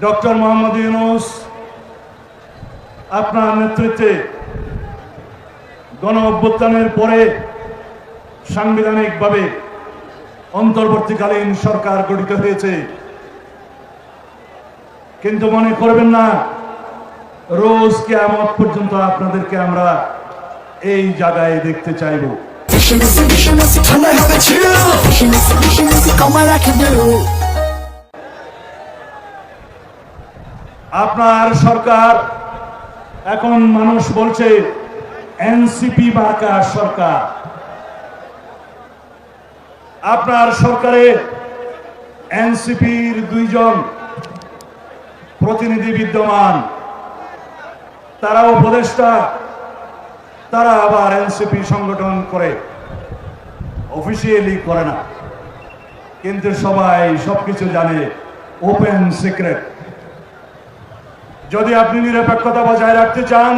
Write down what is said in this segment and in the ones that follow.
Doctor Mohammad Yunus আপনার নেতৃত্বে গণ অভ্যুত্থানের পরে সাংবিধানিকভাবে অন্তর্বর্তীকালীন সরকার গঠিত হয়েছে কিন্তু মনে করবেন না রোজ কেয়ামত পর্যন্ত আপনাদেরকে আমরা এই জায়গায় দেখতে চাইব Visionist, visionist, turn the habit আপনার সরকার, এখন মানুষ বলছে এনসিপি মার্কা সরকার। আপনার সরকারে এনসিপির দুইজন প্রতিনিধি বিদ্যমান। তারা উপদেষ্টা, তারা আবার এনসিপি সংগঠন করে। অফিসিয়ালি করে না। কিন্তু সবাই সবকিছু জানে ওপেন সিক্রেট যদি আপনি নিরপেক্ষতা বজায় রাখতে চান,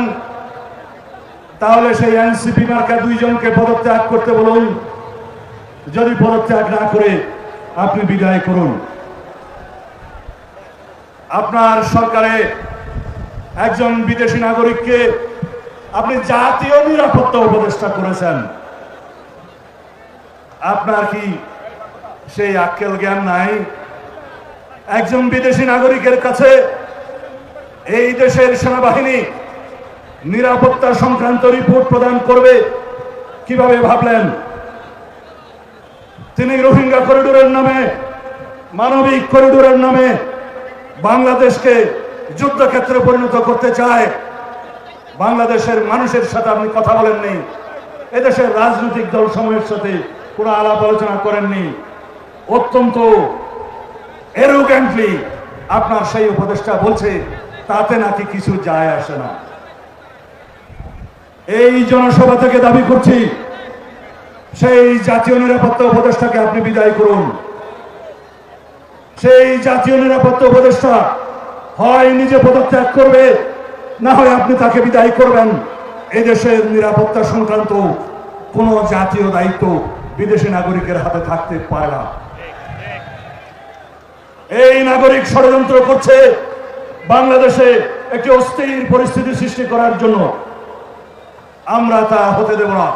তাহলে সেই এনসিপি মার্কা দুইজনকে পদত্যাগ করতে বলুন। যদি পদত্যাগ না করে, আপনি বিদায় করুন। আপনার সরকারে একজন বিদেশি নাগরিককে আপনি জাতীয় নিরাপত্তা উপদেষ্টা করেছেন। আপনার কি সেই আক্কেল জ্ঞান নাই? একজন বিদেশি নাগরিকের কাছে এই দেশের সেনাবাহিনী নিরাপত্তা সংক্রান্ত রিপোর্ট প্রদান করবে কীভাবে ভাবলেন? তিনি রোহিঙ্গা করিডোরের নামে, মানবিক করিডোরের নামে বাংলাদেশকে যুদ্ধক্ষেত্রে পরিণত করতে চায়। বাংলাদেশের মানুষের সাথে আপনি কথা বলেননি। এদেশের রাজনৈতিক দল সমূহের সাথে কোনো আলাপ আলোচনা করেননি। অত্যন্ত এরোগ্যান্টলি আপনার সেই উপদেষ্টা বলছে তাতে নাকি কিছু যায় আসে না। এই জনসভা থেকে দাবি করছি, সেই জাতীয় নিরাপত্তা উপদেষ্টাকে আপনি বিদায় করুন। সেই জাতীয় নিরাপত্তা উপদেষ্টা হয় নিজে পদত্যাগ করবে, না হয় আপনি তাকে বিদায় করবেন। এই দেশের নিরাপত্তা সংক্রান্ত কোন জাতীয় দায়িত্ব বিদেশি নাগরিকের হাতে থাকতে পারে না। এই নাগরিক ষড়যন্ত্র করছে বাংলাদেশে একটি অস্থির পরিস্থিতি সৃষ্টি করার জন্য আমরা তা হতে দেব না।